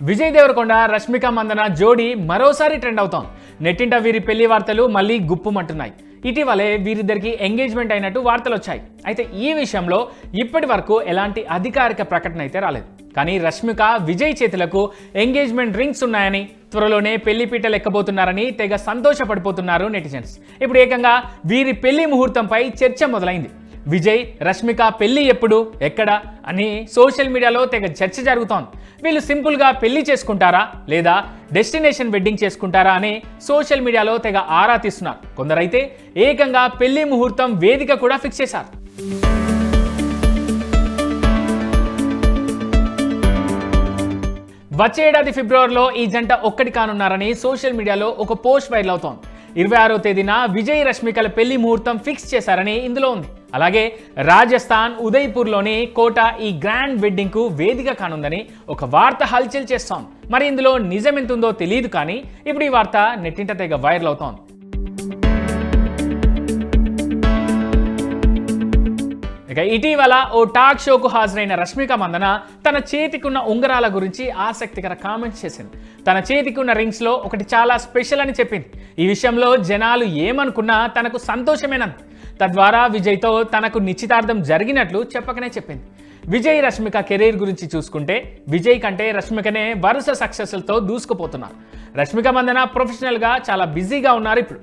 విజయ్ దేవరకొండ రష్మిక మందన జోడీ మరోసారి ట్రెండ్ అవుతాం నెట్టింట వీరి పెళ్ళి వార్తలు మళ్ళీ గుప్పుమంటున్నాయి. ఇటీవలే వీరిద్దరికి ఎంగేజ్మెంట్ అయినట్టు వార్తలు వచ్చాయి అయితే ఈ విషయంలో ఇప్పటి వరకు ఎలాంటి అధికారిక ప్రకటన అయితే రాలేదు. కానీ రష్మిక విజయ్ చేతులకు ఎంగేజ్మెంట్ రింగ్స్ ఉన్నాయని త్వరలోనే పెళ్ళి పీటలు ఎక్కబోతున్నారని తెగ సంతోషపడిపోతున్నారు నెటిజన్స్. ఇప్పుడు ఏకంగా వీరి పెళ్ళి ముహూర్తంపై చర్చ మొదలైంది. విజయ్ రష్మిక పెళ్ళి ఎప్పుడు ఎక్కడ అని సోషల్ మీడియాలో తెగ చర్చ జరుగుతోంది. వీళ్ళు సింపుల్గా పెళ్ళి చేసుకుంటారా లేదా డెస్టినేషన్ వెడ్డింగ్ చేసుకుంటారా అని సోషల్ మీడియాలో తెగ ఆరా తీస్తున్నారు. కొందరైతే ఏకంగా పెళ్ళి ముహూర్తం వేదిక కూడా ఫిక్స్ చేశారు. వచ్చే ఏడాది ఫిబ్రవరిలో ఈ జంట ఒక్కటి కానున్నారని సోషల్ మీడియాలో ఒక పోస్ట్ వైరల్ అవుతోంది. ఇరవై ఆరో తేదీన విజయ్ రష్మికల పెళ్ళి ముహూర్తం ఫిక్స్ చేశారని ఇందులో ఉంది. అలాగే రాజస్థాన్ ఉదయ్పూర్లోని కోట ఈ గ్రాండ్ వెడ్డింగ్కు వేదిక కానుందని ఒక వార్త హల్చల్ చేస్తోంది. మరి ఇందులో నిజమెంతుందో తెలియదు కానీ ఇప్పుడు ఈ వార్త నెట్టింట తెగ వైరల్ అవుతోంది. ఇక ఇటీవల ఓ టాక్ షోకు హాజరైన రష్మిక మందన తన చేతికున్న ఉంగరాల గురించి ఆసక్తికర కామెంట్స్ చేసింది. తన చేతికున్న రింగ్స్లో ఒకటి చాలా స్పెషల్ అని చెప్పింది. ఈ విషయంలో జనాలు ఏమనుకున్నా తనకు సంతోషమేనంది. తద్వారా విజయ్తో తనకు నిశ్చితార్థం జరిగినట్లు చెప్పకనే చెప్పింది. విజయ్ రష్మిక కెరీర్ గురించి చూసుకుంటే విజయ్ కంటే రష్మికనే వరుస సక్సెస్లతో దూసుకుపోతున్నారు. రష్మిక మందన ప్రొఫెషనల్గా చాలా బిజీగా ఉన్నారు ఇప్పుడు.